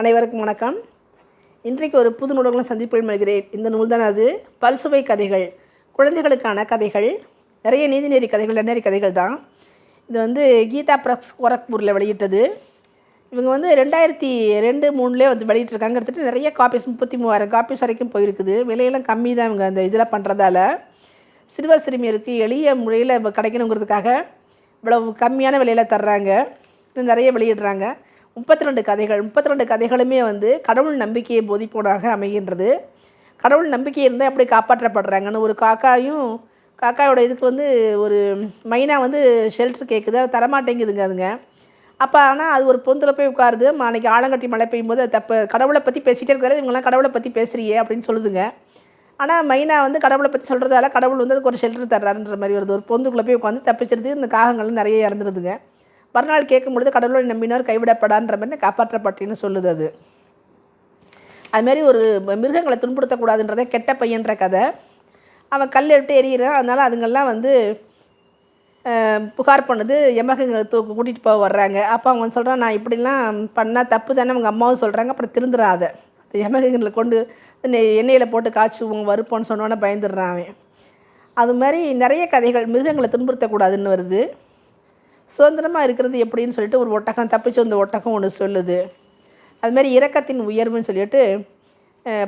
அனைவருக்கும் வணக்கம். இன்றைக்கு ஒரு புது நூலகம் சந்திப்பில் மல்கிறேன் இந்த நூல் தான் அது பல்சுவை கதைகள். குழந்தைகளுக்கான கதைகள். நிறைய நீதிநெறி கதைகள் நன்னெறி கதைகள் தான். இது வந்து கீதா ப்ரக்ஸ் கோரக்பூரில் வெளியிட்டது. இவங்க வந்து ரெண்டாயிரத்தி ரெண்டு மூணுலேயே வந்து வெளியிட்டிருக்காங்க. எடுத்துகிட்டு நிறைய காப்பீஸ் முப்பத்தி மூவாயிரம் காப்பீஸ் வரைக்கும் போயிருக்குது. விலையெல்லாம் கம்மி தான் இவங்க அந்த இதில் பண்ணுறதால சிறுவர் சிறுமியருக்கு எளிய முறையில் கிடைக்கணுங்கிறதுக்காக இவ்வளவு கம்மியான விலையில் தர்றாங்க. இன்னும் நிறைய வெளியிடுறாங்க. முப்பத்தி ரெண்டு கதைகள் முப்பத்தி ரெண்டு கதைகளுமே வந்து கடவுள் நம்பிக்கையை போதிப்போனாக அமைகின்றது. கடவுள் நம்பிக்கை இருந்தால் எப்படி காப்பாற்றப்படுறாங்கன்னு ஒரு காக்காயும் காக்காயோட இதுக்கு வந்து ஒரு மைனா வந்து ஷெல்டர் கேட்குது அது தரமாட்டேங்குதுங்க அதுங்க. அப்போ ஆனால் அது ஒரு பொந்தில் போய் உட்காருது. ம- அன்னைக்கு ஆலங்கட்டி மழை பெய்யும் போது தப்பு கடவுளை பற்றி பேசிகிட்டே இருக்காது இவங்கெல்லாம் கடவுளை பற்றி பேசுகிறியே அப்படின்னு சொல்லுதுங்க. ஆனால் மைனா வந்து கடவுளை பற்றி சொல்கிறதால கடவுள் வந்து அதுக்கு ஒரு ஷெல்டர் தர்றாருன்ற மாதிரி வருது. ஒரு பொந்துக்குள்ளே போய் உட்காந்து தப்பிச்சிருது. இந்த காகங்கள்லாம் நிறைய இறந்துருதுங்க. மறுநாள் கேட்கும் பொழுது கடவுளை நம்பினார் கைவிடப்படான்ற மாதிரி காப்பாற்றப்பட்டேன்னு சொல்லுது அது. அதுமாரி ஒரு மிருகங்களை துன்புறுத்தக்கூடாதுன்றதே கெட்ட பையன்ற கதை. அவன் கல் எடுத்து எறிகிறான். அதனால் அதுங்கெல்லாம் வந்து புகார் பண்ணுது. எமகங்களை தூக்கு கூட்டிகிட்டு போக வர்றாங்க. அப்போ அவங்க வந்து சொல்கிறான் நான் இப்படிலாம் பண்ணால் தப்பு தானே. அவங்க அம்மாவும் சொல்கிறாங்க அப்புறம் திருந்துடாத அந்த எமகங்களை கொண்டு நெ- எண்ணெயில் போட்டு காய்ச்சி உங்க வறுப்போன்னு சொன்னோன்னே பயந்துடுறான் அவன். அது மாதிரி நிறைய கதைகள் மிருகங்களை துன்புறுத்தக்கூடாதுன்னு வருது. சுதந்திரமாக இருக்கிறது எப்படின்னு சொல்லிட்டு ஒரு ஒட்டகம் தப்பிச்சு வந்த ஒட்டகம் ஒன்று சொல்லுது. அதுமாரி இறக்கத்தின் இரக்கத்தின் உயர்வுன்னு சொல்லிட்டு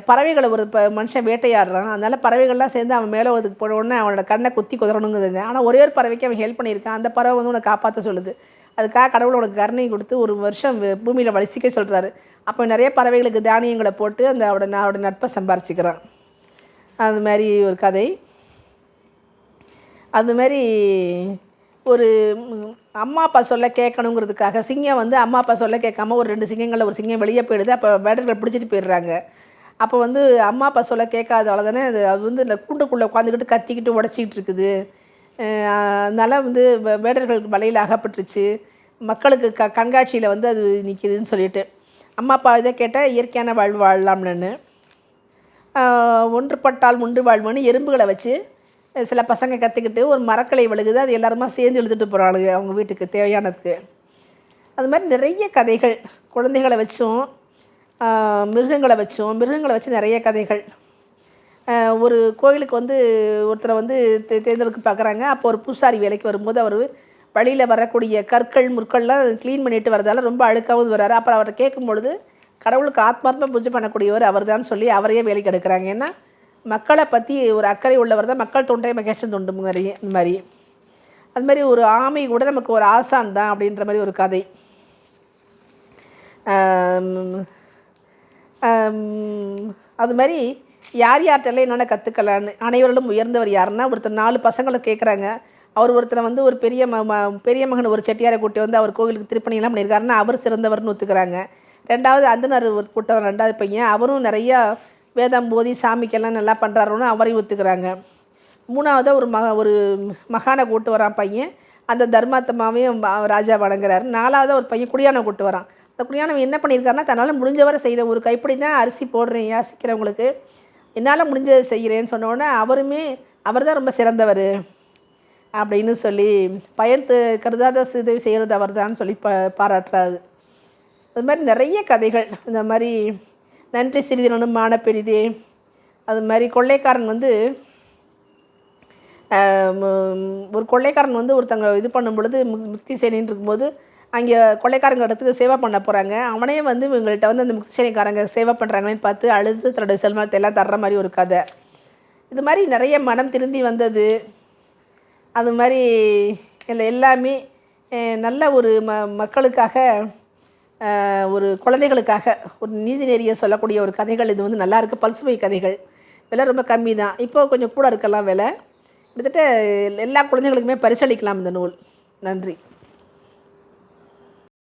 பறவைகளை ஒரு இப்போ மனுஷன் வேட்டையாடுறான். அதனால் பறவைகள்லாம் சேர்ந்து அவன் மேலே ஒதுக்கு போன உடனே அவனோட கண்ணை குத்தி குதறணுங்குதுங்க ஆனால் ஒரே ஒரு பறவைக்கு அவன் ஹெல்ப் பண்ணியிருக்கான். அந்த பறவை வந்து உன்னை காப்பாற்ற சொல்லுது. அதுக்காக கடவுள் உனக்கு கருணை கொடுத்து ஒரு வருஷம் பூமியில் வலிசிக்க சொல்கிறாரு அப்போ நிறைய பறவைகளுக்கு தானியங்களை போட்டு அந்த அவட அவட நட்பை சம்பாரிச்சிக்கிறான். அது மாதிரி ஒரு கதை. அது மாதிரி ஒரு அம்மா அப்பா சொல்ல கேட்கணுங்கிறதுக்காக சிங்கம் வந்து அம்மா அப்பா சொல்ல கேட்காம ஒரு ரெண்டு சிங்கங்களில் ஒரு சிங்கம் வெளியே போயிடுது. அப்போ வேடர்கள் பிடிச்சிட்டு போயிடுறாங்க. அப்போ வந்து அம்மா அப்பா சொல்ல கேட்காதால தானே அது அது வந்து இந்த கூண்டுக்குள்ளே உட்காந்துக்கிட்டு கத்திக்கிட்டு உடச்சிக்கிட்டு இருக்குது. அதனால் வந்து வேடர்களுக்கு வலையில் அகப்பட்டுருச்சு. மக்களுக்கு க கண்காட்சியில் வந்து அது நிற்கிதுன்னு சொல்லிட்டு. அம்மா அப்பா இதை கேட்டால் இயற்கையான வாழ்வு வாழலாம்னு ஒன்றுபட்டால் உண்டு வாழ்வுன்னு எறும்புகளை வச்சு சில பசங்க கற்றுக்கிட்டு ஒரு மரக்கலை விழுகுது அது எல்லாருமா சேர்ந்து எழுதிட்டு போகிறாளுங்க அவங்க வீட்டுக்கு தேவையானதுக்கு. அது மாதிரி நிறைய கதைகள் குழந்தைகளை வச்சும் மிருகங்களை வச்சும் மிருகங்களை வச்சு நிறைய கதைகள். ஒரு கோயிலுக்கு வந்து ஒருத்தரை வந்து தே தேர்ந்தெடுக்க பார்க்குறாங்க அப்போ ஒரு பூசாரி வேலைக்கு வரும்போது அவர் வழியில் வரக்கூடிய கற்கள் முற்கள்லாம் க்ளீன் பண்ணிட்டு வரதால ரொம்ப அழுக்காகவும் வர்றாரு. அப்புறம் அவரை கேட்கும் பொழுது கடவுளுக்கு ஆத்மார்த்தமாக பூஜை பண்ணக்கூடியவர் அவர் தான் சொல்லி அவரையே வேலைக்கு எடுக்கிறாங்க. ஏன்னா மக்களை பற்றி ஒரு அக்கறை உள்ளவர் தான் மக்கள் தொண்டை மகேஷன் தொண்டு மாதிரி இந்த மாதிரி. அது மாதிரி ஒரு ஆமை கூட நமக்கு ஒரு ஆசான் தான் அப்படின்ற மாதிரி ஒரு கதை. அது மாதிரி யார் யார்கிட்டலாம் என்னென்ன கற்றுக்கலான்னு அனைவரிலும் உயர்ந்தவர் யாருன்னா ஒருத்தர் நாலு பசங்களை கேட்குறாங்க அவர் ஒருத்தரை வந்து ஒரு பெரிய ம ம- பெரிய மகன் ஒரு செட்டியாரை கூட்டி வந்து அவர் கோவிலுக்கு திருப்பணியெல்லாம் பண்ணியிருக்காருன்னா அவர் சிறந்தவர்னு ஒத்துக்கிறாங்க. ரெண்டாவது அந்தனர் ஒரு கூட்டம் ரெண்டாவது பையன். அவரும் நிறையா வேதம் போதி சாமிக்கெல்லாம் நல்லா பண்ணுறாருன்னு அவரை ஒத்துக்கிறாங்க. மூணாவதாக ஒரு மக ஒரு மகானை கூட்டு வரான் பையன். அந்த தர்மாத்தமாவையும் ராஜா வணங்குறாரு. நாலாவதாக ஒரு பையன் குடியானை கூட்டு வரான். அந்த குடியானவன் என்ன பண்ணியிருக்காருன்னா தன்னால் முடிஞ்சவரை செய்த ஒரு கைப்பிடி தான் அரிசி போடுறேன் யாசிக்கிறவங்களுக்கு. என்னால் முடிஞ்சதை செய்கிறேன்னு சொன்னோடனே அவருமே அவர் தான் ரொம்ப சிறந்தவர் அப்படின்னு சொல்லி பயந்து கருதாத உதவி செய்கிறது அவர் தான் சொல்லி பா பாராட்டுறாரு. அது மாதிரி நிறைய கதைகள். இந்த மாதிரி நன்றி சிறிதனும் மான பெரிதே அது மாதிரி கொள்ளைக்காரன் வந்து ஒரு கொள்ளைக்காரன் வந்து ஒருத்தங்க இது பண்ணும் பொழுது முக்தி சேனின்னு இருக்கும்போது அங்கே கொள்ளைக்காரங்க இடத்துக்கு சேவை பண்ண போகிறாங்க அவனே வந்து இவங்கள்ட்ட வந்து அந்த முக்தி சேனைக்காரங்க சேவை பண்ணுறாங்களேன்னு பார்த்து அழுது தன்னுடைய செல்வத்தை எல்லாம் தர்ற மாதிரி ஒரு கதை. இது மாதிரி நிறைய மனம் திருந்தி வந்தது. அது மாதிரி இல்லை எல்லாமே நல்ல ஒரு ம மக்களுக்காக ஒரு குழந்தைகளுக்காக ஒரு நீதி நெறிய சொல்லக்கூடிய ஒரு கதைகள். இது வந்து நல்லா இருக்குது பல்சுவை கதைகள். விலை ரொம்ப கம்மி தான். இப்போ கொஞ்சம் கூட இருக்கலாம் விலை. கிட்டத்தட்ட எல்லா குழந்தைகளுக்குமே பரிசளிக்கலாம் இந்த நூல். நன்றி.